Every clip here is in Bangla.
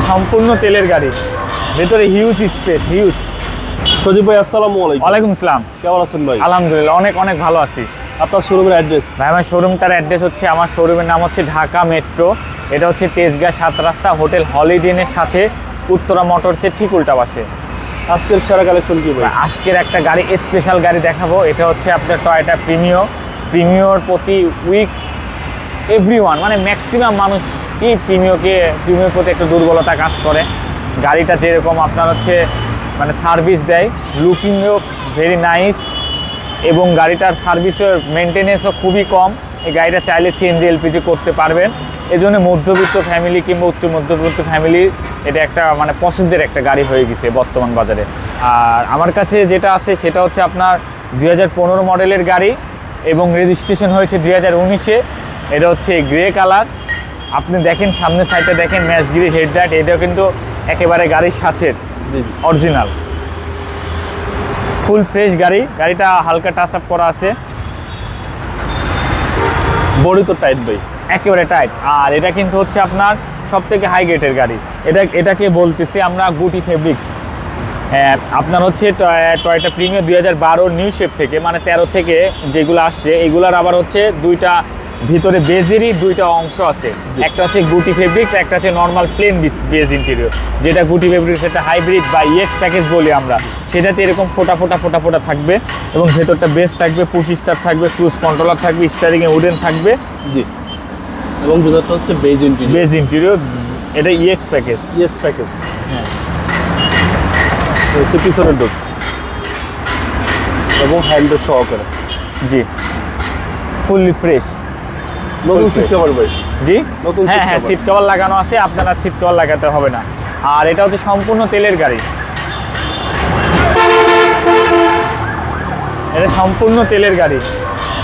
সম্পূর্ণ তেলের গাড়ি। ভেতরে হিউজ স্পেস হিউজ সজীব ভাই আসসালামু আলাইকুম। ওয়ালাইকুম আসসালাম। কেমন আছেন ভাই? আলহামদুলিল্লাহ অনেক অনেক ভালো আছি। আপনার শোরুমের অ্যাড্রেস ভাই আমার শোরুমটার অ্যাড্রেস হচ্ছে আমার শোরুমের নাম হচ্ছে ঢাকা মেট্রো। এটা হচ্ছে তেজগাঁ সাত রাস্তা হোটেল হলিডেনের সাথে উত্তরা মোটরসের ঠিক উল্টা পাশে। আজকের সেরা কালেকশন কি ভাই? আজকের একটা গাড়ি স্পেশাল গাড়ি দেখাবো। এটা হচ্ছে আপনার টয়টা প্রিমিও প্রিমিওর প্রতি উইক এভরিওয়ান মানে ম্যাক্সিমাম মানুষ কি প্রিমিওকে প্রিমিওর প্রতি একটা দুর্বলতা কাজ করে। গাড়িটা যেরকম আপনার হচ্ছে মানে সার্ভিস দেয় লুকিংও ভেরি নাইস এবং গাড়িটার সার্ভিসের মেনটেনেন্সও খুবই কম। এই গাড়িটা চাইলে সিএনজি এলপিজি করতে পারবেন। এই জন্য মধ্যবিত্ত ফ্যামিলি কিংবা উচ্চ মধ্যবিত্ত ফ্যামিলির এটা একটা মানে পছন্দের একটা গাড়ি হয়ে গেছে বর্তমান বাজারে। আর আমার কাছে যেটা আছে, সেটা হচ্ছে আপনার দু হাজার পনেরো মডেলের গাড়ি, এবং রেজিস্ট্রেশন হয়েছে দুই হাজার এটা হচ্ছে গ্রে কালার আপনি দেখেন সামনের সাইডে দেখেন ম্যাচগিরি হেডলাইট এটাও কিন্তু একেবারে গাড়ির সাথে অরিজিনাল ফুল ফ্রেশ গাড়ি গাড়িটা হালকা টাচ আপ করা আছে। বডি তো টাইট বই একেবারে টাইট আর এটা কিন্তু হচ্ছে আপনার সব থেকে হাই গ্রেডের গাড়ি। এটা এটাকে বলতেছি আমরা গুটি ফেব্রিক্স হ্যাঁ আপনার হচ্ছে টয়- টয়টা প্রিমিয়ার দুই হাজার বারো নিউ শেপ থেকে মানে তেরো থেকে যেগুলো আসছে এগুলার আবার হচ্ছে দুইটা ভিতরে বেজেরই দুইটা অংশ আছে। একটা হচ্ছে গুটি ফেব্রিক্স একটা হচ্ছে নর্মাল প্লেন বেজ ইন্টেরিয়র যেটা গুটি ফেব্রিক্স এটা হাইব্রিড বা ইএক্স প্যাকেজ বলি আমরা। সেটাতে এরকম ফোটা ফোটা ফোটা ফোটা থাকবে এবং ভেতরটা বেস থাকবে পুশ স্টার থাকবে ক্রুজ কন্ট্রোলার থাকবে স্টারিংয়ে উডেন থাকবে। জি। এবং ভিতরটা হচ্ছে বেজ ইন্টিরিয়র বেজ ইন্টেরিয়র এটা ইএক্স প্যাকেজ ইয়েস প্যাকেজ হ্যাঁ। হচ্ছে পিছনের ডোর এবং হ্যান্ডেল সহকারে। জি। ফুললি ফ্রেশ নতুন. সিট কভার ভাই জি? নতুন হ্যাঁ হ্যাঁ। সিট কভার লাগানো আছে আপনার সিট কভার লাগাতে হবে না। আর এটা হচ্ছে সম্পূর্ণ তেলের গাড়ি। এটা সম্পূর্ণ তেলের গাড়ি।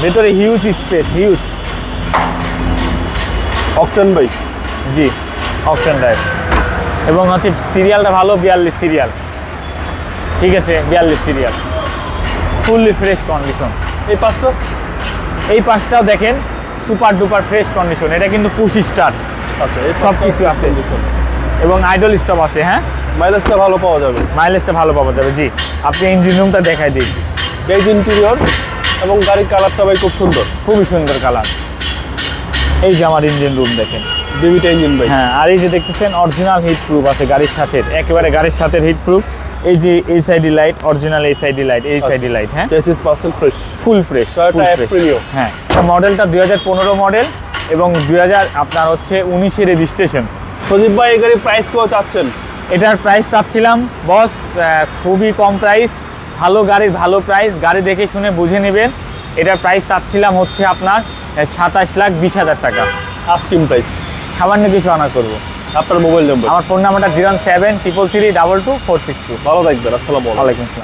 ভেতরে হিউজ স্পেস হিউজ অকটেন ভাই জি অপশন ড্রাইভ এবং হচ্ছে সিরিয়ালটা ভালো বিয়াল্লিশ সিরিয়াল ঠিক আছে বিয়াল্লিশ সিরিয়াল ফুললি ফ্রেশ কন্ডিশন এই পাঁচটা? এই পাশটাও দেখেন সুপার ডুপার ফ্রেশ কন্ডিশন এটা কিন্তু পুশ স্টার্ট আচ্ছা সব কিছু আছে। এবং আইডল স্টপ আছে হ্যাঁ? মাইলেজটা ভালো পাওয়া যাবে। মাইলেজটা ভালো পাওয়া যাবে জি। আপনি ইঞ্জিন রুমটা দেখাই দিন। বেজ ইন্টিরিয়র এবং গাড়ির কালারটা ভাই খুব সুন্দর। খুবই সুন্দর কালার এই যে আমার ইঞ্জিন রুম দেখেন। ডিভিটা ইঞ্জিন ভাই। হ্যাঁ আর এই যে দেখতেছেন অরিজিনাল হিট প্রুফ আছে গাড়ির সাথে। একেবারে গাড়ির সাথে হিট প্রুফ এই যে এই সাইডি লাইট অরিজিনাল এই সাইডি লাইট এই সাইডি লাইট হ্যাঁ? Parcel fresh full fresh. হ্যাঁ। মডেলটা দুই হাজার পনেরো মডেল এবং দুই হাজার আপনার হচ্ছে উনিশে রেজিস্ট্রেশন সজীব ভাই এই গাড়ির প্রাইস কেউ চাচ্ছেন? এটার প্রাইস চাচ্ছিলাম। বস খুবই কম প্রাইস ভালো গাড়ির ভালো প্রাইস গাড়ি দেখে শুনে বুঝে নেবেন। এটার প্রাইস চাচ্ছিলাম হচ্ছে আপনার সাতাশ লাখ বিশ হাজার টাকা। আস্কিং প্রাইস সামান্য কিছু আনা করব। আপনার মোবাইল নাম্বার আমার ফোন নাম্বারটা zero seven triple three double two four six two ভালো থাকবেন আসসালামু আলাইকুম। ওয়ালাইকুম আসসালাম।